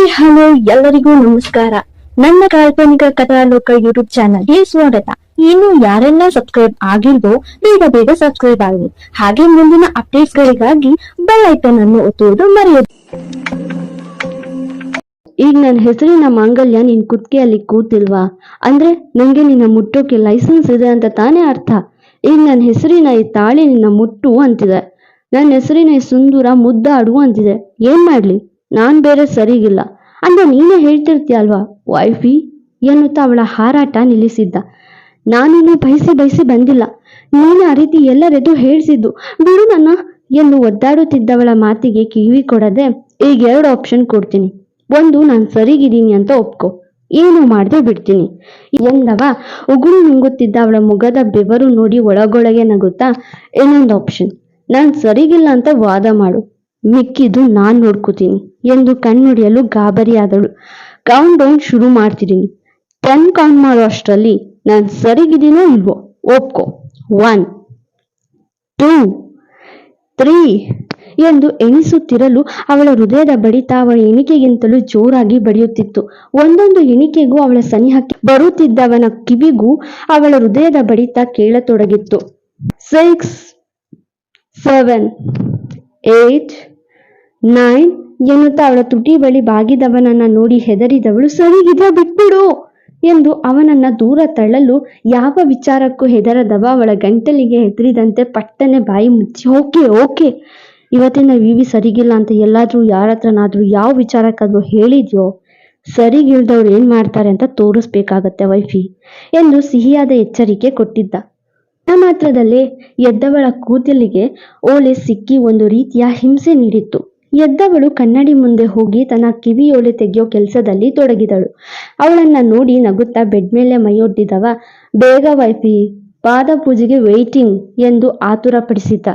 Hi, hello, ಎಲ್ಲರಿಗೂ ನಮಸ್ಕಾರ. ನನ್ನ ಕಾಲ್ಪನಿಕ ಕಥಾಲೋಕ ಯೂಟ್ಯೂಬ್ ಚಾನಲ್ಗೆ ಸ್ವಾಗತ. ಇನ್ನು ಯಾರೆಲ್ಲ ಸಬ್ಸ್ಕ್ರೈಬ್ ಆಗಿಲ್ವೋ, ಬೇಗ ಬೇಗ ಸಬ್ಸ್ಕ್ರೈಬ್ ಆಗಿ ಹಾಗೆ ಮುಂದಿನ ಅಪ್ಡೇಟ್ಸ್ ಗಳಿಗಾಗಿ ಬೆಲ್ ಐಕನ್ ಅನ್ನು ಒತ್ತುವುದು ಮರೆಯದು. ಈಗ ನನ್ನ ಹೆಸರಿನ ಮಾಂಗಲ್ಯ, ನಿನ್ ಕುತ್ತಿಗೆಯಲ್ಲಿ ಕೂತಿಲ್ವಾ? ಅಂದ್ರೆ ನಂಗೆ ನಿನ್ನ ಮುಟ್ಟೋಕೆ ಲೈಸೆನ್ಸ್ ಇದೆ ಅಂತ ತಾನೇ ಅರ್ಥ. ಈಗ ನನ್ನ ಹೆಸರಿನ ಈ ತಾಳಿ ನಿನ್ನ ಮುಟ್ಟು ಅಂತಿದೆ. ನನ್ನ ಹೆಸರಿನ ಸುಂದರ ಮುದ್ದಾಡು ಅಂತಿದೆ. ಏನ್ ಮಾಡ್ಲಿ? ನಾನ್ ಬೇರೆ ಸರಿಗಿಲ್ಲ. ಅಂತ ನೀನೇ ಹೇಳ್ತಿರ್ತೀಯಲ್ವಾ? ವೈಫಿ ಎನ್ನುತ್ತಾ ಅವಳ ಹಾರಾಟ ನಿಲ್ಲಿಸಿದ್ದ. ನಾನೇನು ಬಯಸಿ ಬಯಸಿ ಬಂದಿಲ್ಲ. ನೀನು ಆ ರೀತಿ ಎಲ್ಲರೆದು ಹೇಳಿಸಿದ್ದು. ಬಿಡು ನನ್ನ ಎಂದು ಒದ್ದಾಡುತ್ತಿದ್ದವಳ ಮಾತಿಗೆ ಕಿವಿ ಕೊಡದೆ, ಈಗ ಎರಡು ಆಪ್ಷನ್ ಕೊಡ್ತೀನಿ. ಒಂದು, ನಾನು ಸರಿಗಿದ್ದೀನಿ ಅಂತ ಒಪ್ಕೊ. ಏನು ಮಾಡದೆ ಬಿಡ್ತೀನಿ. ಎಂದವ ಉಗುಳು ನುಂಗುತ್ತಿದ್ದ ಅವಳ ಮುಖದ ಬೆವರು ನೋಡಿ ಒಳಗೊಳಗೆ ನಗುತ್ತಾ, ಇನ್ನೊಂದು ಆಪ್ಷನ್ ನಾನು ಸರಿಗಿಲ್ಲ ಅಂತ ವಾದ ಮಾಡು. ಮಿಕ್ಕಿದ್ದು ನಾನ್ ನೋಡ್ಕೋತೀನಿ ಎಂದು ಕಣ್ಣುಡಿಯಲು ಗಾಬರಿಯಾದಳು ಕೌಂಟ್ ಡೌನ್ ಶುರು ಮಾಡ್ತಿದ್ದೀನಿ. ಟೆನ್ ಕೌಂಟ್ ಮಾಡೋ ಅಷ್ಟರಲ್ಲಿ ನಾನು ಸರಿಗಿದ್ದೀನೋ ಇಲ್ವೋ ಒಪ್ಕೋ. ಒನ್ ಟೂ ತ್ರೀ ಎಂದು ಎಣಿಸುತ್ತಿರಲು ಅವಳ ಹೃದಯದ ಬಡಿತ ಅವಳ ಎಣಿಕೆಗಿಂತಲೂ ಜೋರಾಗಿ ಬಡಿಯುತ್ತಿತ್ತು. ಒಂದೊಂದು ಎಣಿಕೆಗೂ ಅವಳ ಸನಿಹಕ್ಕೆ ಬರುತ್ತಿದ್ದವನ ಕಿವಿಗೂ ಅವಳ ಹೃದಯದ ಬಡಿತ ಕೇಳತೊಡಗಿತ್ತು. ಸಿಕ್ಸ್ ಸೆವೆನ್ ಏಟ್ ನೈನ್ ಎನ್ನುತ್ತಾ ಅವಳ ತುಟಿ ಬಳಿ ಬಾಗಿದವನನ್ನ ನೋಡಿ ಹೆದರಿದವಳು ಸರಿಗಿದ್ರೆ ಬಿಟ್ಬಿಡು ಎಂದು ಅವನನ್ನ ದೂರ ತಳ್ಳಲು ಯಾವ ವಿಚಾರಕ್ಕೂ ಹೆದರದವ ಅವಳ ಗಂಟಲಿಗೆ ಹೆದರಿದಂತೆ ಪಟ್ಟನೆ ಬಾಯಿ ಮುಚ್ಚಿ, ಓಕೆ ಓಕೆ, ಇವತ್ತಿನ ವಿವಿ ಸರಿಗಿಲ್ಲ ಅಂತ ಎಲ್ಲಾದ್ರೂ ಯಾರ ಹತ್ರನಾದ್ರೂ ಯಾವ ವಿಚಾರಕ್ಕಾದ್ರೂ ಹೇಳಿದ್ಯೋ, ಸರಿಗಿಲ್ದವ್ರು ಏನ್ ಮಾಡ್ತಾರೆ ಅಂತ ತೋರಿಸ್ಬೇಕಾಗತ್ತೆ ವೈಫಿ ಎಂದು ಸಿಹಿಯಾದ ಎಚ್ಚರಿಕೆ ಕೊಟ್ಟಿದ್ದ. ಆ ಮಾತ್ರದಲ್ಲೇ ಎದ್ದವಳ ಕೂದಲಿಗೆ ಓಲೆ ಸಿಕ್ಕಿ ಒಂದು ರೀತಿಯ ಹಿಂಸೆ ನೀಡಿತ್ತು. ಎದ್ದವಳು ಕನ್ನಡಿ ಮುಂದೆ ಹೋಗಿ ತನ್ನ ಕಿವಿಯೋಳೆ ತೆಗೆಯೋ ಕೆಲಸದಲ್ಲಿ ತೊಡಗಿದಳು. ಅವಳನ್ನ ನೋಡಿ ನಗುತ್ತಾ ಬೆಡ್ ಮೇಲೆ ಮೈಯೊಡ್ಡಿದವ, ಬೇಗ ವೈಫಿ, ಪಾದ ಪೂಜೆಗೆ ವೇಟಿಂಗ್ ಎಂದು ಆತುರಪಡಿಸಿದ್ದ.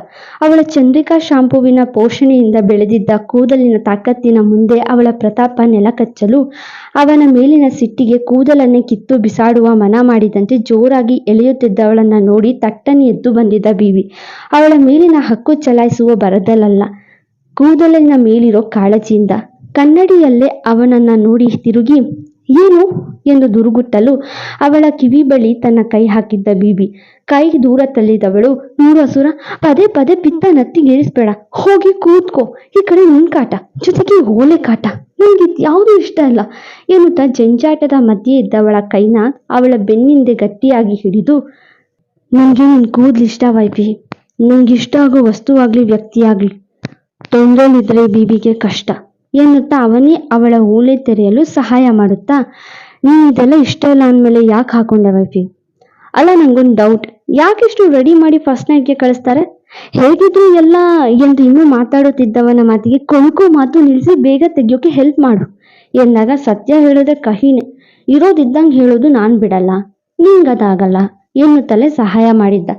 ಅವಳ ಚಂದ್ರಿಕಾ ಶಾಂಪುವಿನ ಪೋಷಣೆಯಿಂದ ಬೆಳೆದಿದ್ದ ಕೂದಲಿನ ತಾಕತ್ತಿನ ಮುಂದೆ ಅವಳ ಪ್ರತಾಪ ನೆಲಕಚ್ಚಲು, ಅವನ ಮೇಲಿನ ಸಿಟ್ಟಿಗೆ ಕೂದಲನ್ನೇ ಕಿತ್ತು ಬಿಸಾಡುವ ಮನ ಮಾಡಿದಂತೆ ಜೋರಾಗಿ ಎಳೆಯುತ್ತಿದ್ದವಳನ್ನ ನೋಡಿ ತಟ್ಟನೆ ಎದ್ದು ಬಂದಿದ್ದ ಬೀವಿ. ಅವಳ ಮೇಲಿನ ಹಕ್ಕು ಚಲಾಯಿಸುವ ಬರದಲಲ್ಲ ಕೂದಲಿನ ಮೇಲಿರೋ ಕಾಳಜಿಯಿಂದ ಕನ್ನಡಿಯಲ್ಲೇ ಅವನನ್ನ ನೋಡಿ ತಿರುಗಿ, ಏನು? ಎಂದು ದುರುಗುಟ್ಟಲು ಅವಳ ಕಿವಿ ಬಳಿ ತನ್ನ ಕೈ ಹಾಕಿದ್ದ ಬೀಬಿ. ಕೈ ದೂರ ತಳ್ಳಿದವಳು, ನೂರು ಹಸುರ ಪದೇ ಪದೇ ಪಿತ್ತ ನತ್ತಿಗೇರಿಸ್ಬೇಡ ಹೋಗಿ ಕೂತ್ಕೋ, ಈ ಕಡೆ ನಿನ್ ಕಾಟ, ಜೊತೆಗೆ ಓಲೆ ಕಾಟ ನನಗೆ ಯಾವುದೂ ಇಷ್ಟ ಇಲ್ಲ ಎನ್ನುತ್ತಾ ಜಂಜಾಟದ ಮಧ್ಯೆ ಇದ್ದವಳ ಕೈನ ಅವಳ ಬೆನ್ನಿಂದೆ ಗಟ್ಟಿಯಾಗಿ ಹಿಡಿದು ನನಗೆ ನಿನ್ ಕೂದ್ಲು ಇಷ್ಟ ವೈಫಿ ನಂಗೆ ಇಷ್ಟ ಆಗೋ ವಸ್ತುವಾಗ್ಲಿ ವ್ಯಕ್ತಿಯಾಗ್ಲಿ. ತೊಂದರೆಲಿದ್ರೆ ಬೀಬಿಗೆ ಕಷ್ಟ. ಎನ್ನುತ್ತಾ ಅವನೇ ಅವಳ ಓಲೆ ತೆರೆಯಲು ಸಹಾಯ ಮಾಡುತ್ತಾ, ನೀನ್ ಇದೆಲ್ಲ ಇಷ್ಟ ಇಲ್ಲ ಅಂದಮೇಲೆ ಯಾಕೆ ಹಾಕೊಂಡೆ ವೈಫಿ? ಅಲ್ಲ ನಂಗೊಂದು ಡೌಟ್ ಯಾಕಿಷ್ಟು ರೆಡಿ ಮಾಡಿ ಫಸ್ಟ್ ನೈಟ್ಗೆ ಕಳಿಸ್ತಾರೆ? ಹೇಗಿದ್ರು ಎಲ್ಲ ಎಂದು ಇನ್ನೂ ಮಾತಾಡುತ್ತಿದ್ದವನ ಮಾತಿಗೆ ಕೊಳಕು ಮಾತು ನಿಲ್ಲಿಸಿ ಬೇಗ ತೆಗಿಯೋಕೆ ಹೆಲ್ಪ್ ಮಾಡು ಎಂದಾಗ ಸತ್ಯ ಹೇಳೋದೆ ಕಹಿನೆ. ಇರೋದಿದ್ದಂಗೆ ಹೇಳೋದು ನಾನ್ ಬಿಡಲ್ಲ. ನಿಂಗದಾಗಲ್ಲ. ಎನ್ನುತ್ತಲೇ ಸಹಾಯ ಮಾಡಿದ್ದ.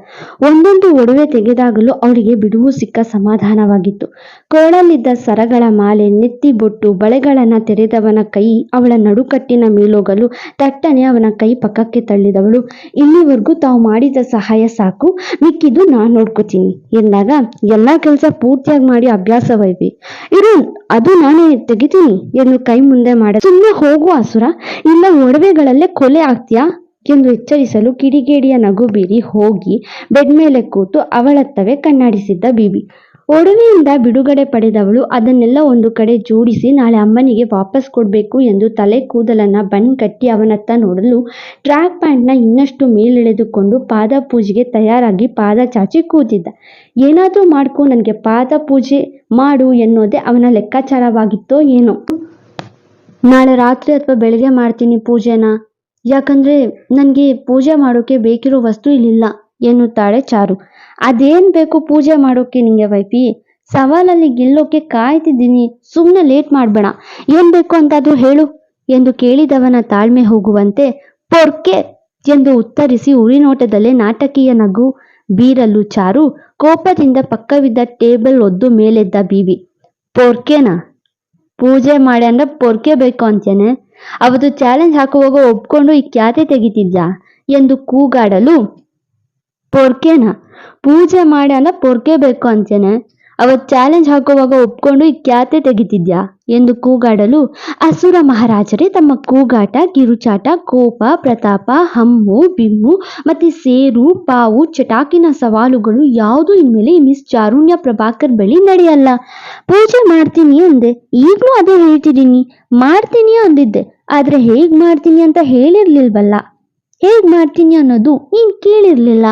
ಒಂದೊಂದು ಒಡವೆ ತೆಗೆದಾಗಲೂ ಅವಳಿಗೆ ಬಿಡುವು ಸಿಕ್ಕ ಸಮಾಧಾನವಾಗಿತ್ತು. ಕೊರಳಲ್ಲಿದ್ದ ಸರಗಳ ಮಾಲೆ, ನೆತ್ತಿ ಬೊಟ್ಟು, ಬಳೆಗಳನ್ನ ತೆರೆದವನ ಕೈ, ಅವಳ ನಡುಕಟ್ಟಿನ ಮೇಲೋಗಲು ತಟ್ಟನೆ ಅವನ ಕೈ ಪಕ್ಕಕ್ಕೆ ತಳ್ಳಿದವಳು. ಇಲ್ಲಿವರೆಗೂ ತಾವು ಮಾಡಿದ ಸಹಾಯ ಸಾಕು, ಮಿಕ್ಕಿದ್ದು ನಾನು ನೋಡ್ಕೋತೀನಿ ಎಂದಾಗ, ಎಲ್ಲಾ ಕೆಲಸ ಪೂರ್ತಿಯಾಗಿ ಮಾಡಿ ಅಭ್ಯಾಸವೈವಿ ಇರು, ಅದು ನಾನೇ ತೆಗಿತೀನಿ ಎಂದು ಕೈ ಮುಂದೆ ಮಾಡ. ಸುಮ್ಮನೆ ಹೋಗುವ ಅಸುರ ಇಲ್ಲ ಒಡವೆಗಳಲ್ಲೇ ಕೊಲೆ ಆಗ್ತೀಯಾ? ಎಂದು ಎಚ್ಚರಿಸಲು ಕಿಡಿಗೇಡಿಯ ನಗು ಬೀರಿ ಹೋಗಿ ಬೆಡ್ ಮೇಲೆ ಕೂತು ಅವಳತ್ತವೇ ಕಣ್ಣಾಡಿಸಿದ್ದ ಬೀಬಿ. ಒಡವೆಯಿಂದ ಬಿಡುಗಡೆ ಪಡೆದವಳು ಅದನ್ನೆಲ್ಲ ಒಂದು ಕಡೆ ಜೋಡಿಸಿ ನಾಳೆ ಅಮ್ಮನಿಗೆ ವಾಪಸ್ ಕೊಡಬೇಕು ಎಂದು ತಲೆ ಕೂದಲನ್ನ ಬನ್ ಕಟ್ಟಿ ಅವನತ್ತ ನೋಡಲು ಟ್ರ್ಯಾಕ್ ಪ್ಯಾಂಟ್ನ ಇನ್ನಷ್ಟು ಮೇಲೆಳೆದುಕೊಂಡು ಪಾದ ಪೂಜೆಗೆ ತಯಾರಾಗಿ ಪಾದ ಚಾಚಿ ಕೂತಿದ್ದ. ಏನಾದರೂ ಮಾಡ್ಕೊ ನನಗೆ ಪಾದ ಪೂಜೆ ಮಾಡು ಎನ್ನೋದೇ ಅವನ ಲೆಕ್ಕಾಚಾರವಾಗಿತ್ತೋ ಏನೋ. ನಾಳೆ ರಾತ್ರಿ ಅಥವಾ ಬೆಳಗ್ಗೆ ಮಾಡ್ತೀನಿ ಪೂಜೆನ. ಯಾಕಂದ್ರೆ ನನಗೆ ಪೂಜೆ ಮಾಡೋಕೆ ಬೇಕಿರೋ ವಸ್ತು ಇಲ್ಲಿಲ್ಲ ಎನ್ನುತ್ತಾಳೆ ಚಾರು. ಅದೇನ್ ಬೇಕು ಪೂಜೆ ಮಾಡೋಕೆ ನಿಂಗೆ ವೈಪಿ ಸವಾಲಲ್ಲಿ ಗೆಲ್ಲೋಕೆ ಕಾಯ್ತಿದ್ದೀನಿ ಸುಮ್ಮನೆ ಲೇಟ್ ಮಾಡಬೇಡ. ಏನ್ ಬೇಕು ಅಂತಾದ್ರೂ ಹೇಳು ಎಂದು ಕೇಳಿದವನ ತಾಳ್ಮೆ ಹೋಗುವಂತೆ ಪೊರ್ಕೆ ಎಂದು ಉತ್ತರಿಸಿ ಉರಿನೋಟದಲ್ಲೇ ನಾಟಕೀಯ ನಗು ಬೀರಲು ಚಾರು ಕೋಪದಿಂದ ಪಕ್ಕವಿದ್ದ ಟೇಬಲ್ ಒದ್ದು ಮೇಲೆದ್ದ ಬೀವಿ. ಪೊರ್ಕೆನಾ? ಪೂಜೆ ಮಾಡಿ ಅಂದ್ರೆ ಪೊರ್ಕೆ ಬೇಕು ಅಂತೇನೆ. ಅವತ್ತು ಚಾಲೆಂಜ್ ಹಾಕುವಾಗ ಒಪ್ಕೊಂಡು ಈ ಖ್ಯಾತೆ ತೆಗಿತಿದ್ಯಾ ಎಂದು ಕೂಗಾಡಲು ಪೊರ್ಕೆನ, ಪೂಜೆ ಮಾಡಿ ಅಂದ್ರೆ ಪೊರ್ಕೆ ಬೇಕು ಅಂತೇನೆ ಅವತ್ ಚಾಲೆಂಜ್ ಹಾಕುವಾಗ ಒಪ್ಕೊಂಡು ಈ ಖ್ಯಾತೆ ತೆಗಿತಿದ್ಯಾ? ಎಂದು ಕೂಗಾಡಲು ಅಸುರ ಮಹಾರಾಜರೇ ತಮ್ಮ ಕೂಗಾಟ, ಕಿರುಚಾಟ, ಕೋಪ, ಪ್ರತಾಪ, ಹಮ್ಮು, ಬಿಮ್ಮು ಮತ್ತೆ ಸೇರು, ಪಾವು, ಚಟಾಕಿನ ಸವಾಲುಗಳು ಯಾವುದು ಇನ್ಮೇಲೆ ಮಿಸ್ ಚಾರುಣ್ಯ ಪ್ರಭಾಕರ್ ಬಳಿ ನಡೆಯಲ್ಲ. ಪೂಜೆ ಮಾಡ್ತೀನಿ ಅಂದೆ. ಈಗಲೂ ಅದೇ ಹೇಳ್ತಿದ್ದೀನಿ. ಮಾಡ್ತೀನಿ ಅಂದಿದ್ದೆ. ಆದ್ರೆ ಹೇಗ್ ಮಾಡ್ತೀನಿ ಅಂತ ಹೇಳಿರ್ಲಿಲ್ವಲ್ಲ. ಹೇಗ್ ಮಾಡ್ತೀನಿ ಅನ್ನೋದು ನೀನ್ ಕೇಳಿರ್ಲಿಲ್ಲ.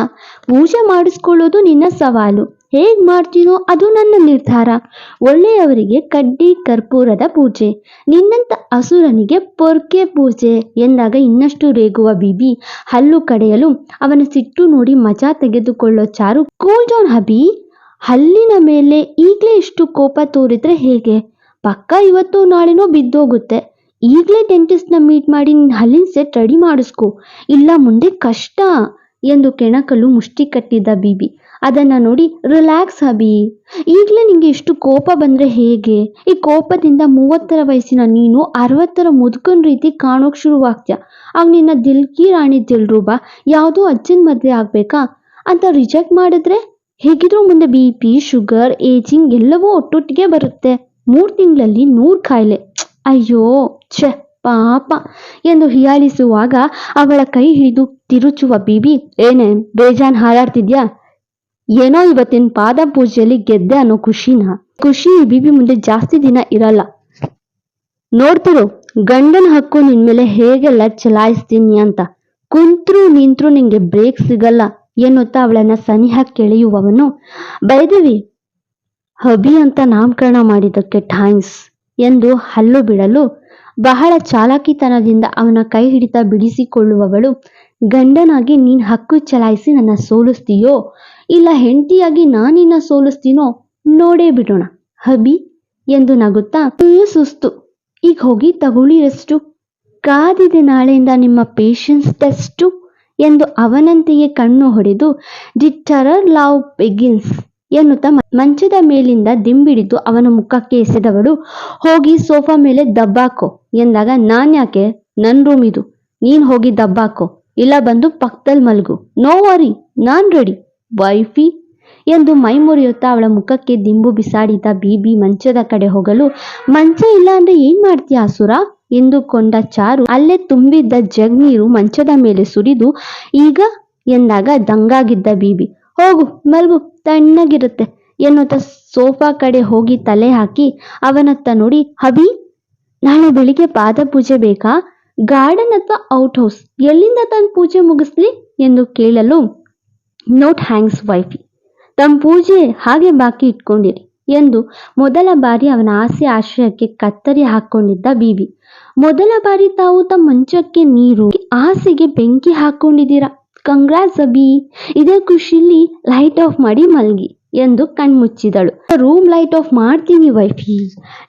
ಪೂಜೆ ಮಾಡಿಸ್ಕೊಳ್ಳೋದು ನಿನ್ನ ಸವಾಲು. ಹೇಗ್ ಮಾಡ್ತೀನೋ ಅದು ನನ್ನ ನಿರ್ಧಾರ. ಒಳ್ಳೆಯವರಿಗೆ ಕಡ್ಡಿ ಕರ್ಪೂರದ ಪೂಜೆ. ನಿನ್ನಂತ ಅಸುರನಿಗೆ ಪೊರ್ಕೆ ಪೂಜೆ ಎಂದಾಗ ಇನ್ನಷ್ಟು ರೇಗುವ ಬಿಬಿ. ಹಲ್ಲು ಕಡೆಯಲು ಅವನ ಸಿಟ್ಟು ನೋಡಿ ಮಜಾ ತೆಗೆದುಕೊಳ್ಳೋ ಚಾರು. Cool down ಹಬಿ. ಹಲ್ಲಿನ ಮೇಲೆ ಈಗಲೇ ಇಷ್ಟು ಕೋಪ ತೋರಿದ್ರೆ ಹೇಗೆ? ಪಕ್ಕ ಇವತ್ತು ನಾಳೆನೋ ಬಿದ್ದೋಗುತ್ತೆ. ಈಗಲೇ ಡೆಂಟಿಸ್ಟ್ನ ಮೀಟ್ ಮಾಡಿ ನಿನ್ನ ಹಲ್ಲಿನ ಸೆಟ್ ರೆಡಿ ಮಾಡಿಸ್ಕೊ. ಇಲ್ಲ ಮುಂದೆ ಕಷ್ಟ ಎಂದು ಕೆಣಕಲು ಮುಷ್ಟಿ ಕಟ್ಟಿದ್ದ ಬಿಬಿ. ಅದನ್ನ ನೋಡಿ ರಿಲ್ಯಾಕ್ಸ್ ಅಭಿ. ಈಗಲೇ ನಿಂಗೆ ಇಷ್ಟು ಕೋಪ ಬಂದ್ರೆ ಹೇಗೆ? ಈ ಕೋಪದಿಂದ ಮೂವತ್ತರ ವಯಸ್ಸಿನ ನೀನು ಅರವತ್ತರ ಮುದುಕನ ರೀತಿ ಕಾಣೋಕ್ ಶುರುವಾಗ್ತೀಯ? ಆಗ ನಿನ್ನ ದಿಲ್ಕಿ ರಾಣಿ ದಿಲ್ರೂಬ ಯಾವುದೋ ಅಜ್ಜನ ಮದುವೆ ಆಗ್ಬೇಕಾ? ಅಂತ ರಿಜೆಕ್ಟ್ ಮಾಡಿದ್ರೆ ಹೇಗಿದ್ರು ಮುಂದೆ ಬಿ ಪಿ ಶುಗರ್ ಏಜಿಂಗ್ ಎಲ್ಲವೂ ಒಟ್ಟೊಟ್ಟಿಗೆ ಬರುತ್ತೆ. ಮೂರು ತಿಂಗಳಲ್ಲಿ ನೂರು ಕಾಯಿಲೆ ಅಯ್ಯೋ, ಛೆ, ಪಾಪ. ಎಂದು ಹಿಯಾಲಿಸುವಾಗ ಅವಳ ಕೈ ಹಿಡಿದು ತಿರುಚುವ ಬೀಬಿ ಏನೇ, ಬೇಜಾನ್ ಹಾರಾಡ್ತಿದ್ಯಾ? ಏನೋ ಇವತ್ತಿನ ಪಾದ ಪೂಜೆಯಲ್ಲಿ ಗೆದ್ದೆ ಅನ್ನೋ ಖುಷಿನ. ಖುಷಿ ಈ ಬಿಬಿ ಮುಂದೆ ಜಾಸ್ತಿ ದಿನ ಇರಲ್ಲ. ನೋಡ್ತಿರು ಗಂಡನ ಹಕ್ಕು ನಿನ್ಮೇಲೆ ಹೇಗೆಲ್ಲ ಚಲಾಯಿಸ್ತೀನಿ ಅಂತ. ಕುಂತ್ರು ನಿಂತ್ರು ನಿಂಗೆ ಬ್ರೇಕ್ ಸಿಗಲ್ಲ ಎನ್ನುತ್ತಾ ಅವಳನ್ನ ಸನಿಹ ಕೆಳೆಯುವವನು. ಬೈದೇವಿ, ಹಬಿ ಅಂತ ನಾಮಕರಣ ಮಾಡಿದ್ದಕ್ಕೆ ಥ್ಯಾಂಕ್ಸ್ ಎಂದು ಹಲ್ಲು ಬಿಡಲು ಬಹಳ ಚಾಲಾಕಿತನದಿಂದ ಅವನ ಕೈ ಹಿಡಿತ ಬಿಡಿಸಿಕೊಳ್ಳುವವಳು, ಗಂಡನಾಗಿ ನೀನ್ ಹಕ್ಕು ಚಲಾಯಿಸಿ ನನ್ನ ಸೋಲಿಸ್ತೀಯೋ? ಇಲ್ಲ ಹೆಂಡತಿಯಾಗಿ ನಾನಿನ್ನ ಸೋಲಿಸ್ತೀನೋ ನೋಡೇ ಬಿಡೋಣ. ಹಬಿ ಎಂದು ನಗುತ್ತಾ "ಫುಲ್ ಸುಸ್ತು. ಈಗ ಹೋಗಿ ತಗೊಳ್ಳಿ ರೆಸ್ಟು. ಕಾದಿದೆ ನಾಳೆಯಿಂದ ನಿಮ್ಮ ಪೇಷನ್ಸ್ ಟೆಸ್ಟು ಎಂದು ಅವನಂತೆಯೇ ಕಣ್ಣು ಹೊಡೆದು ದಿ ಟರರ್ ಲವ್ ಬೆಗಿನ್ಸ್ ಎನ್ನುತ್ತಾ ಮಂಚದ ಮೇಲಿಂದ ದಿಂಬಿಡಿದು ಅವನ ಮುಖಕ್ಕೆ ಎಸೆದವಳು, ಹೋಗಿ ಸೋಫಾ ಮೇಲೆ ದಬ್ಬಾಕೋ ಎಂದಾಗ ನಾನ್ ಯಾಕೆ? ನನ್ ರೂಮ್ ಇದು. ನೀನ್ ಹೋಗಿ ದಬ್ಬಾಕೋ. ಇಲ್ಲ ಬಂದು ಪಕ್ಕದಲ್ಲಿ ಮಲಗು. ನೋ ವರಿ ನಾನ್ ರೆಡಿ ವೈಫಿ ಎಂದು ಮೈ ಮುರಿಯುತ್ತಾ ಅವಳ ಮುಖಕ್ಕೆ ದಿಂಬು ಬಿಸಾಡಿದ ಬೀಬಿ ಮಂಚದ ಕಡೆ ಹೋಗಲು, ಮಂಚ ಇಲ್ಲ ಅಂದ್ರೆ ಏನ್ ಮಾಡ್ತೀಯ ಅಸುರ? ಎಂದುಕೊಂಡ ಚಾರು ಅಲ್ಲೇ ತುಂಬಿದ್ದ ಜಗ್ ನೀರು ಮಂಚದ ಮೇಲೆ ಸುರಿದು, ಈಗ? ಎಂದಾಗ ದಂಗಾಗಿದ್ದ ಬೀಬಿ, ಹೋಗು, ಮಲ್ಗು, ತಣ್ಣಗಿರುತ್ತೆ ಎನ್ನುತ್ತಾ ಸೋಫಾ ಕಡೆ ಹೋಗಿ ತಲೆ ಹಾಕಿ, ಅವನತ್ತ ನೋಡಿ, ಹಬಿ, ನಾಳೆ ಬೆಳಿಗ್ಗೆ ಪಾದ ಪೂಜೆ ಬೇಕಾ? ಗಾರ್ಡನ್ ಅಥವಾ ಔಟ್ ಹೌಸ್ ಎಲ್ಲಿಂದ ತಂದು ಪೂಜೆ ಮುಗಿಸ್ಲಿ? ಎಂದು ಕೇಳಲು ನೋಟ್ ಥ್ಯಾಂಕ್ಸ್ ವೈಫಿ ತಮ್ಮ ಪೂಜೆ ಹಾಗೆ ಬಾಕಿ ಇಟ್ಕೊಂಡಿರಿ ಎಂದು ಮೊದಲ ಬಾರಿ ಅವನ ಆಸೆ ಆಶ್ರಯಕ್ಕೆ ಕತ್ತರಿ ಹಾಕೊಂಡಿದ್ದ ಬೀಬಿ. ಮೊದಲ ಬಾರಿ ತಾವು ತಮ್ಮ ಮಂಚಕ್ಕೆ ನೀರು, ಆಸೆಗೆ ಬೆಂಕಿ ಹಾಕೊಂಡಿದ್ದೀರಾ? ಕಂಗ್ರಾಸ್ ಅಬಿ ಇದೇ ಖುಷಿಲಿ ಲೈಟ್ ಆಫ್ ಮಾಡಿ ಮಲ್ಗಿ ಎಂದು ಕಣ್ಮುಚ್ಚಿದಳು. ರೂಮ್ ಲೈಟ್ ಆಫ್ ಮಾಡ್ತೀನಿ ವೈಫಿ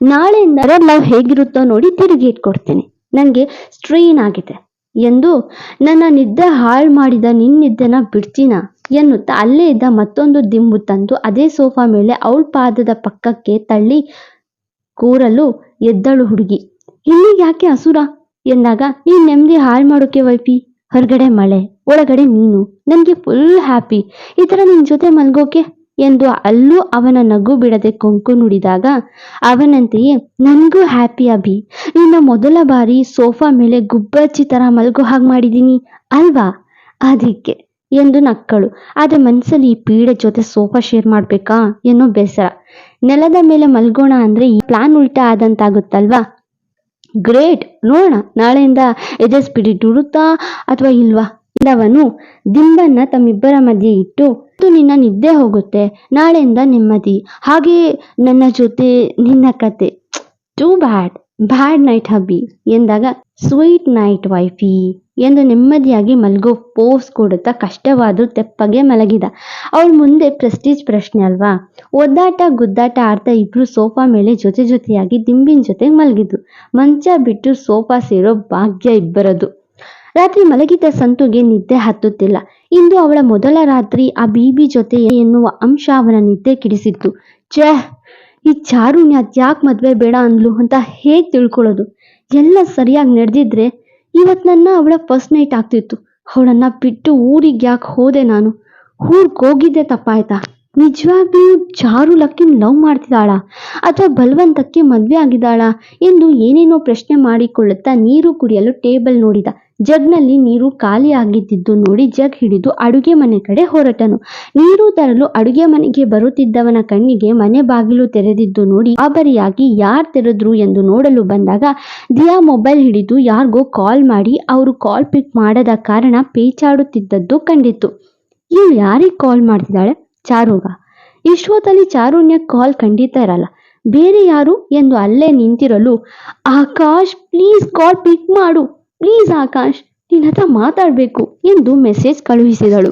ನಾಳೆಯಿಂದ ಲವ್ ಹೇಗಿರುತ್ತೋ ನೋಡಿ ತಿರುಗಿ ಇಟ್ಕೊಡ್ತೇನೆ. ನನಗೆ ಸ್ಟ್ರೈನ್ ಆಗಿದೆ ಎಂದು ನನ್ನ ನಿದ್ದೆ ಹಾಳು ಮಾಡಿದ ನಿನ್ನ ನಿದ್ದೆನ ಬಿಡ್ತೀನ? ಎನ್ನುತ್ತಾ ಅಲ್ಲೇ ಇದ್ದ ಮತ್ತೊಂದು ದಿಂಬು ತಂದು ಅದೇ ಸೋಫಾ ಮೇಲೆ ಅವಳ ಪಾದದ ಪಕ್ಕಕ್ಕೆ ತಳ್ಳಿ ಕೂರಲು ಎದ್ದಳು ಹುಡುಗಿ. ಇಲ್ಲಿ ಯಾಕೆ ಹಸುರ ಎಂದಾಗ, ನೀನ್ ನೆಮ್ಮದಿ ಹಾಳು ಮಾಡೋಕೆ ವೈಫಿ? ಹೊರಗಡೆ ಮಳೆ, ಒಳಗಡೆ ನೀನು, ನನಗೆ ಫುಲ್ ಹ್ಯಾಪಿ ಈ ತರ ನಿನ್ ಜೊತೆ ಮಲ್ಗೋಕೆ? ಎಂದು ಅಲ್ಲೂ ಅವನ ನಗು ಬಿಡದೆ ಕೊಂಕು ನುಡಿದಾಗ, ಅವನಂತೆಯೇ, ನನಗೂ ಹ್ಯಾಪಿ ಅಭಿ. ನಿನ್ನ ಮೊದಲ ಬಾರಿ ಸೋಫಾ ಮೇಲೆ ಗುಬ್ಬಚ್ಚಿ ತರ ಮಲ್ಗೋ ಹಾಗೆ ಮಾಡಿದೀನಿ ಅಲ್ವಾ? ಅದಕ್ಕೆ ಎಂದು ನಕ್ಕಳು. ಆದ್ರೆ ಮನಸ್ಸಲ್ಲಿ ಈ ಪೀಡೆ ಜೊತೆ ಸೋಫಾ ಶೇರ್ ಮಾಡ್ಬೇಕಾ ಏನೋ ಬೇಸರ. ನೆಲದ ಮೇಲೆ ಮಲ್ಗೋಣ ಅಂದ್ರೆ ಈ ಪ್ಲಾನ್ ಉಲ್ಟಾ ಆದಂತಾಗುತ್ತಲ್ವಾ? ಗ್ರೇಟ್ ನೋಡೋಣ. ನಾಳೆಯಿಂದ ಎದೆ ಸ್ಪೀಡಿ ಉಡುತ್ತಾ ಅಥವಾ ಇಲ್ವಾ? ಇಲ್ಲವನು? ದಿಂಬನ್ನ ತಮ್ಮಿಬ್ಬರ ಮಧ್ಯೆ ಇಟ್ಟು ನಿನ್ನ ನಿದ್ದೆ ಹೋಗುತ್ತೆ. ನಾಳೆಯಿಂದ ನೆಮ್ಮದಿ. ಹಾಗೆ ನನ್ನ ಜೊತೆ ನಿನ್ನ ಕತೆ. ಟೂ ಬ್ಯಾಡ್ ಬ್ಯಾಡ್ ನೈಟ್ ಹಬ್ಬಿ ಎಂದಾಗ ಸ್ವೀಟ್ ನೈಟ್ ವೈಫಿ ಎಂದು ನೆಮ್ಮದಿಯಾಗಿ ಮಲಗೋ. ಪೋಸ್ ಕೊಡುತ್ತಾ ಕಷ್ಟವಾದರೂ ತೆಪ್ಪಗೆ ಮಲಗಿದ. ಅವಳ ಮುಂದೆ ಪ್ರೆಸ್ಟೀಜ್ ಪ್ರಶ್ನೆ ಅಲ್ವಾ? ಒದ್ದಾಟ, ಗುದ್ದಾಟ ಆಡ್ತಾ ಇಬ್ರು ಸೋಫಾ ಮೇಲೆ ಜೊತೆ ಜೊತೆಯಾಗಿ ದಿಂಬಿನ ಜೊತೆ ಮಲಗಿದ್ರು. ಮಂಚ ಬಿಟ್ಟು ಸೋಫಾ ಸೇರೋ ಭಾಗ್ಯ ಇಬ್ಬರದು. ರಾತ್ರಿ ಮಲಗಿದ ಸಂತುಗೆ ನಿದ್ದೆ ಹತ್ತುತ್ತಿಲ್ಲ. ಇಂದು ಅವಳ ಮೊದಲ ರಾತ್ರಿ, ಆ ಬೀಬಿ ಜೊತೆ ಎನ್ನುವ ಅಂಶ ಅವನ ನಿದ್ದೆ ಕಿಡಿಸಿತ್ತು. ಛೇ, ಈ ಚಾರುಣ್ಯ ಯಾಕೆ ಮದ್ವೆ ಬೇಡ ಅಂದ್ಲು ಅಂತ ಹೇಗ್ ತಿಳ್ಕೊಳ್ಳೋದು? ಎಲ್ಲ ಸರಿಯಾಗಿ ನಡೆದಿದ್ರೆ ಇವತ್ತು ನನ್ನ ಅವಳ ಫಸ್ಟ್ ನೈಟ್ ಆಗ್ತಿತ್ತು. ಅವಳನ್ನ ಬಿಟ್ಟು ಊರಿಗೆ ಯಾಕೆ ಹೋದೆ ನಾನು? ಊರ್ಗೆ ಹೋಗಿದ್ದೆ ತಪ್ಪಾಯ್ತಾ? ನಿಜವಾಗ್ಲೂ ಚಾರು ಲಕ್ಕಿನ ಲವ್ ಮಾಡ್ತಿದ್ದಾಳ? ಅಥವಾ ಬಲವಂತಕ್ಕೆ ಮದುವೆ ಆಗಿದ್ದಾಳ? ಎಂದು ಏನೇನೋ ಪ್ರಶ್ನೆ ಮಾಡಿಕೊಳ್ಳುತ್ತಾ ನೀರು ಕುಡಿಯಲು ಟೇಬಲ್ ನೋಡಿದ. ಜಗ್ನಲ್ಲಿ ನೀರು ಖಾಲಿ ಆಗಿದ್ದಿದ್ದು ನೋಡಿ ಜಗ್ ಹಿಡಿದು ಅಡುಗೆ ಮನೆ ಕಡೆ ಹೊರಟನು. ನೀರು ತರಲು ಅಡುಗೆ ಮನೆಗೆ ಬರುತ್ತಿದ್ದವನ ಕಣ್ಣಿಗೆ ಮನೆ ಬಾಗಿಲು ತೆರೆದಿದ್ದು ನೋಡಿ ಆಬರಿಯಾಗಿ ಯಾರ್ ತೆರೆದ್ರು ಎಂದು ನೋಡಲು ಬಂದಾಗ ದಿಯಾ ಮೊಬೈಲ್ ಹಿಡಿದು ಯಾರಿಗೋ ಕಾಲ್ ಮಾಡಿ ಅವರು ಕಾಲ್ ಪಿಕ್ ಮಾಡದ ಕಾರಣ ಪೇಚಾಡುತ್ತಿದ್ದದ್ದು ಕಂಡಿತು ಇವಳು ಯಾರಿಗೆ ಕಾಲ್ ಮಾಡ್ತಿದ್ದಾಳೆ? ಚಾರುಗ. ಇಷ್ಟೊತ್ತಲ್ಲಿ ಚಾರುಣ್ಯ ಕಾಲ್ ಖಂಡಿತ ಇರಲ್ಲ. ಬೇರೆ ಯಾರು? ಎಂದು ಅಲ್ಲೇ ನಿಂತಿರಲು, ಆಕಾಶ್ ಪ್ಲೀಸ್ ಕಾಲ್ ಪಿಕ್ ಮಾಡು. ಪ್ಲೀಸ್ ಆಕಾಶ್ ನಿನ್ನ ಹತ್ರ ಮಾತಾಡಬೇಕು ಎಂದು ಮೆಸೇಜ್ ಕಳುಹಿಸಿದಳು.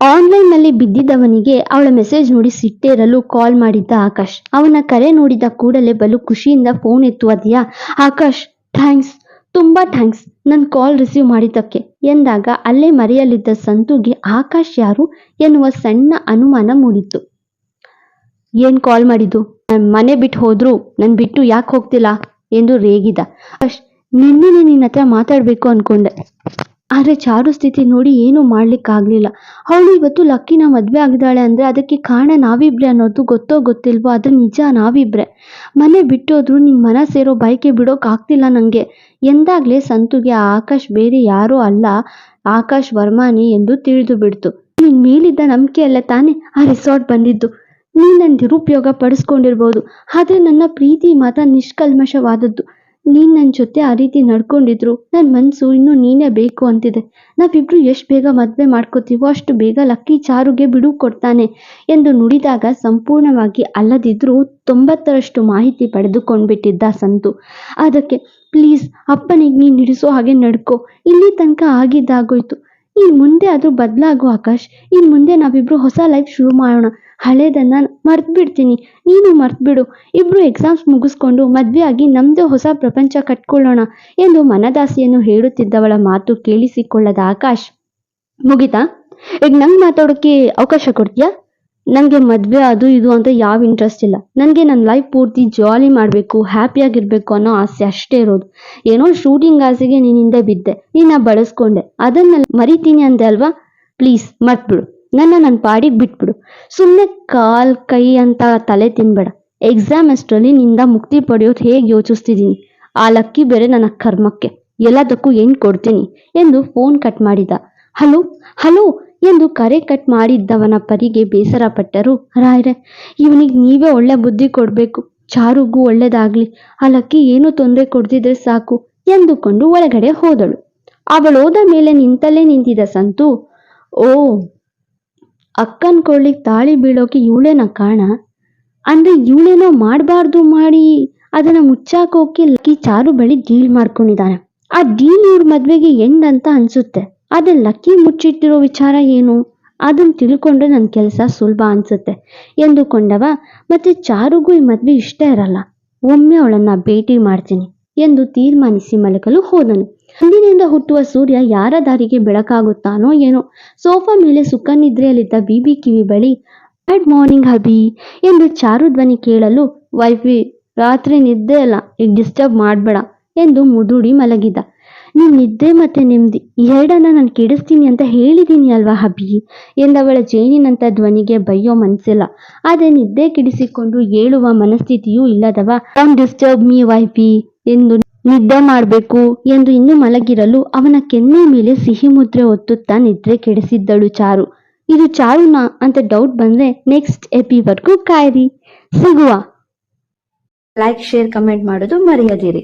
ಆನ್ಲೈನ್ನಲ್ಲಿ ಬಿದ್ದಿದ್ದವನಿಗೆ ಅವಳ ಮೆಸೇಜ್ ನೋಡಿ ಸಿಟ್ಟೇರಲು ಕಾಲ್ ಮಾಡಿದ್ದ ಆಕಾಶ್. ಅವನ ಕರೆ ನೋಡಿದ ಕೂಡಲೇ ಬಲು ಖುಷಿಯಿಂದ ಫೋನ್ ಎತ್ತುವ ದಿಯಾ, ಆಕಾಶ್, ಥ್ಯಾಂಕ್ಸ್, ತುಂಬಾ ಥ್ಯಾಂಕ್ಸ್ ನನ್ನ ಕಾಲ್ ರಿಸೀವ್ ಮಾಡಿದ್ದಕ್ಕೆ ಎಂದಾಗ ಅಲ್ಲೇ ಮರೆಯಲಿದ್ದ ಸಂತುಗೆ ಆಕಾಶ್ ಯಾರು ಎನ್ನುವ ಸಣ್ಣ ಅನುಮಾನ ಮೂಡಿತ್ತು. ಏನ್ ಕಾಲ್ ಮಾಡಿದ್ದು? ನನ್ ಮನೆ ಬಿಟ್ಟು ಹೋದ್ರು ನನ್ನ ಬಿಟ್ಟು ಯಾಕೆ ಹೋಗ್ತಿಲ್ಲ? ಎಂದು ರೇಗಿದ. ಆಕಾಶ್ ನಿನ್ನೆನೆ ನಿನ್ನ ಹತ್ರ ಮಾತಾಡ್ಬೇಕು ಅನ್ಕೊಂಡೆ. ಆದ್ರೆ ಚಾರು ಸ್ಥಿತಿ ನೋಡಿ ಏನೂ ಮಾಡ್ಲಿಕ್ಕಾಗ್ಲಿಲ್ಲ. ಅವಳು ಇವತ್ತು ಲಕ್ಕಿನ ಮದ್ವೆ ಆಗಿದ್ದಾಳೆ ಅಂದ್ರೆ ಅದಕ್ಕೆ ಕಾರಣ ನಾವಿಬ್ರೆ ಅನ್ನೋದು ಗೊತ್ತೋ ಗೊತ್ತಿಲ್ವೋ ಅದು ನಿಜ ನಾವಿಬ್ರೆ. ಮನೆ ಬಿಟ್ಟೋದ್ರು ನಿನ್ ಮನ ಸೇರೋ ಬೈಕೆ ಬಿಡೋಕ್ ಆಗ್ತಿಲ್ಲ ನಂಗೆ. ಎಂದಾಗ್ಲೇ ಸಂತುಗೆ ಆ ಆಕಾಶ್ ಬೇರೆ ಯಾರೂ ಅಲ್ಲ, ಆಕಾಶ್ ವರ್ಮಾನಿ ಎಂದು ತಿಳಿದು ಬಿಡ್ತು. ನಿನ್ ಮೇಲಿದ್ದ ನಂಬಿಕೆ ಅಲ್ಲ ತಾನೇ ಆ ರಿಸಾರ್ಟ್ ಬಂದಿದ್ದು. ನೀನ್ ನನ್ನ ದುರುಪಯೋಗ ಪಡಿಸ್ಕೊಂಡಿರ್ಬೋದು. ಆದ್ರೆ ನನ್ನ ಪ್ರೀತಿ ಮಾತ್ರ ನಿಷ್ಕಲ್ಮಶವಾದದ್ದು. ನೀನ್ ನನ್ನ ಜೊತೆ ಆ ರೀತಿ ನಡ್ಕೊಂಡಿದ್ರು ನನ್ನ ಮನ್ಸು ಇನ್ನೂ ನೀನೇ ಬೇಕು ಅಂತಿದೆ. ನಾವಿಬ್ರು ಎಷ್ಟು ಬೇಗ ಮದ್ವೆ ಮಾಡ್ಕೋತೀವೋ ಅಷ್ಟು ಬೇಗ ಲಕ್ಕಿ ಚಾರುಗೆ ಬಿಡು ಕೊಡ್ತಾನೆ ಎಂದು ನುಡಿದಾಗ ಸಂಪೂರ್ಣವಾಗಿ ಅಲ್ಲದಿದ್ರೂ ತೊಂಬತ್ತರಷ್ಟು ಮಾಹಿತಿ ಪಡೆದುಕೊಂಡ್ಬಿಟ್ಟಿದ್ದ ಸಂತು. ಅದಕ್ಕೆ, ಪ್ಲೀಸ್, ಅಪ್ಪನಿಗೆ ನೀನು ಹಿಡಿಸೋ ಹಾಗೆ ನಡ್ಕೋ. ಇಲ್ಲಿ ತನಕ ಆಗಿದ್ದಾಗೋಯ್ತು. ಇನ್ ಮುಂದೆ ಅದು ಬದಲಾಗು ಆಕಾಶ್. ಇನ್ ಮುಂದೆ ನಾವಿಬ್ರು ಹೊಸ ಲೈಫ್ ಶುರು ಮಾಡೋಣ. ಹಳೇದನ್ನ ಮರ್ತು ಬಿಡ್ತೀನಿ ನೀನು ಮರ್ತ್ಬಿಡು. ಇಬ್ರು ಎಕ್ಸಾಮ್ಸ್ ಮುಗಿಸ್ಕೊಂಡು ಮದುವೆಯಾಗಿ ನಮ್ಮದೇ ಹೊಸ ಪ್ರಪಂಚ ಕಟ್ಕೊಳ್ಳೋಣ ಎಂದು ಮನದಾಸೆಯನ್ನು ಹೇಳುತ್ತಿದ್ದವಳ ಮಾತು ಕೇಳಿಸಿಕೊಳ್ಳದ ಆಕಾಶ್. ಮುಗಿತಾ, ಈಗ ನಂಗೆ ಮಾತಾಡೋಕ್ಕೆ ಅವಕಾಶ ಕೊಡ್ತೀಯಾ? ನನಗೆ ಮದುವೆ ಅದು ಇದು ಅಂತ ಯಾವ ಇಂಟ್ರೆಸ್ಟ್ ಇಲ್ಲ. ನನಗೆ ನನ್ನ ಲೈಫ್ ಪೂರ್ತಿ ಜಾಲಿ ಮಾಡಬೇಕು ಹ್ಯಾಪಿಯಾಗಿರ್ಬೇಕು ಅನ್ನೋ ಆಸೆ ಅಷ್ಟೇ ಇರೋದು. ಏನೋ ಶೂಟಿಂಗ್ ಆಸೆಗೆ ನಿನ್ನಿಂದ ಬಿದ್ದೆ, ನಿನ್ನ ಬಳಸ್ಕೊಂಡೆ. ಅದನ್ನ ಮರಿತೀನಿ ಅಂದೆ ಅಲ್ವಾ? ಪ್ಲೀಸ್ ಮರ್ತ್ಬಿಡು. ನನ್ನ ನನ್ನ ಪಾಡಿಗೆ ಬಿಟ್ಬಿಡು. ಸುಮ್ಮನೆ ಕಾಲ್, ಕೈ ಅಂತ ತಲೆ ತಿನ್ಬೇಡ. ಎಕ್ಸಾಮ್ ಅಷ್ಟರಲ್ಲಿ ನಿಂದ ಮುಕ್ತಿ ಪಡೆಯೋದು ಹೇಗೆ ಯೋಚಿಸ್ತಿದ್ದೀನಿ ಆ ಲಕ್ಕಿ ಬೇರೆ ನನ್ನ ಕರ್ಮಕ್ಕೆ. ಎಲ್ಲದಕ್ಕೂ ಏನು ಕೊಡ್ತೀನಿ? ಎಂದು ಫೋನ್ ಕಟ್ ಮಾಡಿದ. ಹಲೋ ಹಲೋ ಎಂದು ಕರೆ ಕಟ್ ಮಾಡಿದ್ದವನ ಪರಿಗೆ ಬೇಸರ ಪಟ್ಟರು. ರಾಯ್ರೆ ಇವನಿಗೆ ನೀವೇ ಒಳ್ಳೆ ಬುದ್ಧಿ ಕೊಡಬೇಕು. ಚಾರುಗೂ ಒಳ್ಳೇದಾಗ್ಲಿ. ಆ ಲಕ್ಕಿ ಏನು ತೊಂದರೆ ಕೊಡ್ತಿದ್ರೆ ಸಾಕು ಎಂದುಕೊಂಡು ಒಳಗಡೆ ಹೋದಳು. ಅವಳೋದ ಮೇಲೆ ನಿಂತಲೇ ನಿಂತಿದ್ದ ಸಂತು, ಓ ಅಕ್ಕನ್ ಕೊಳ್ಳಿಗೆ ತಾಳಿ ಬೀಳೋಕೆ ಇವಳೇನ ಕಾರಣ? ಅಂದ್ರೆ ಇವಳೇನೋ ಮಾಡಬಾರ್ದು ಮಾಡಿ ಅದನ್ನ ಮುಚ್ಚಾಕೋಕೆ ಲಕ್ಕಿ ಚಾರು ಬಳಿ ಡೀಲ್ ಮಾಡ್ಕೊಂಡಿದ್ದಾನೆ ಆ ಡೀಲ್ ಇವ್ರ ಮದ್ವೆಗೆ ಎಂಡ್ ಅಂತ ಅನ್ಸುತ್ತೆ. ಅದೇ ಲಕ್ಕಿ ಮುಚ್ಚಿಟ್ಟಿರೋ ವಿಚಾರ ಏನು? ಅದನ್ನ ತಿಳ್ಕೊಂಡ್ರೆ ನನ್ನ ಕೆಲಸ ಸುಲಭ ಅನ್ಸುತ್ತೆ ಎಂದುಕೊಂಡವ, ಮತ್ತೆ ಚಾರುಗೂ ಈ ಮದ್ವೆ ಇಷ್ಟ ಇರಲ್ಲ. ಒಮ್ಮೆ ಅವಳನ್ನ ಭೇಟಿ ಮಾಡ್ತೀನಿ ಎಂದು ತೀರ್ಮಾನಿಸಿ ಮಲಗಲು ಹೋದನು. ಅಂದಿನಿಂದ ಹುಟ್ಟುವ ಸೂರ್ಯ ಯಾರ ದಾರಿಗೆ ಬೆಳಕಾಗುತ್ತಾನೋ ಏನೋ. ಸೋಫಾ ಮೇಲೆ ಸುಖನಿದ್ರೆಯಲ್ಲಿದ್ದ ಬಿಬಿ ಕಿವಿ ಬಳಿ, ಗುಡ್ ಮಾರ್ನಿಂಗ್ ಹಬಿ ಎಂದು ಚಾರು ಧ್ವನಿ ಕೇಳಲು, ವೈಫಿ, ರಾತ್ರಿ ನಿದ್ದೆ ಅಲ್ಲ, ಈಗ ಡಿಸ್ಟರ್ಬ್ ಮಾಡಬೇಡ ಎಂದು ಮುದುಡಿ ಮಲಗಿದ. ನಿಮ್ಮ ನಿದ್ದೆ ಮತ್ತೆ ನೆಮ್ಮದಿ ಎರಡನ್ನ ನಾನು ಕೆಡಿಸ್ತೀನಿ ಅಂತ ಹೇಳಿದ್ದೀನಿ ಅಲ್ವಾ ಹಬಿ ಎಂದವಳ ಜೇನಿನಂತ ಧ್ವನಿಗೆ ಬೈಯೋ ಮನ್ಸಿಲ್ಲ. ಆದರೆ ನಿದ್ದೆ ಕೆಡಿಸಿಕೊಂಡು ಏಳುವ ಮನಸ್ಥಿತಿಯೂ ಇಲ್ಲದವ ಡಿಸ್ಟರ್ಬ್ ಮೀ ವೈಫಿ ಎಂದು ನಿದ್ದೆ ಮಾಡಬೇಕು ಎಂದು ಇನ್ನೂ ಮಲಗಿರಲು ಅವನ ಕೆನ್ನೆ ಮೇಲೆ ಸಿಹಿ ಮುದ್ರೆ ಒತ್ತುತ್ತಾ ನಿದ್ರೆ ಕೆಡಿಸಿದ್ದಳು ಚಾರು. ಇದು ಚಾರುನಾ ಅಂತ ಡೌಟ್ ಬಂದ್ರೆ ನೆಕ್ಸ್ಟ್ ಎಪಿವರೆಗೂ ಕಾಯಿರಿ. ಸಿಗುವ. ಲೈಕ್ ಶೇರ್ ಕಮೆಂಟ್ ಮಾಡೋದು ಮರೆಯದಿರಿ.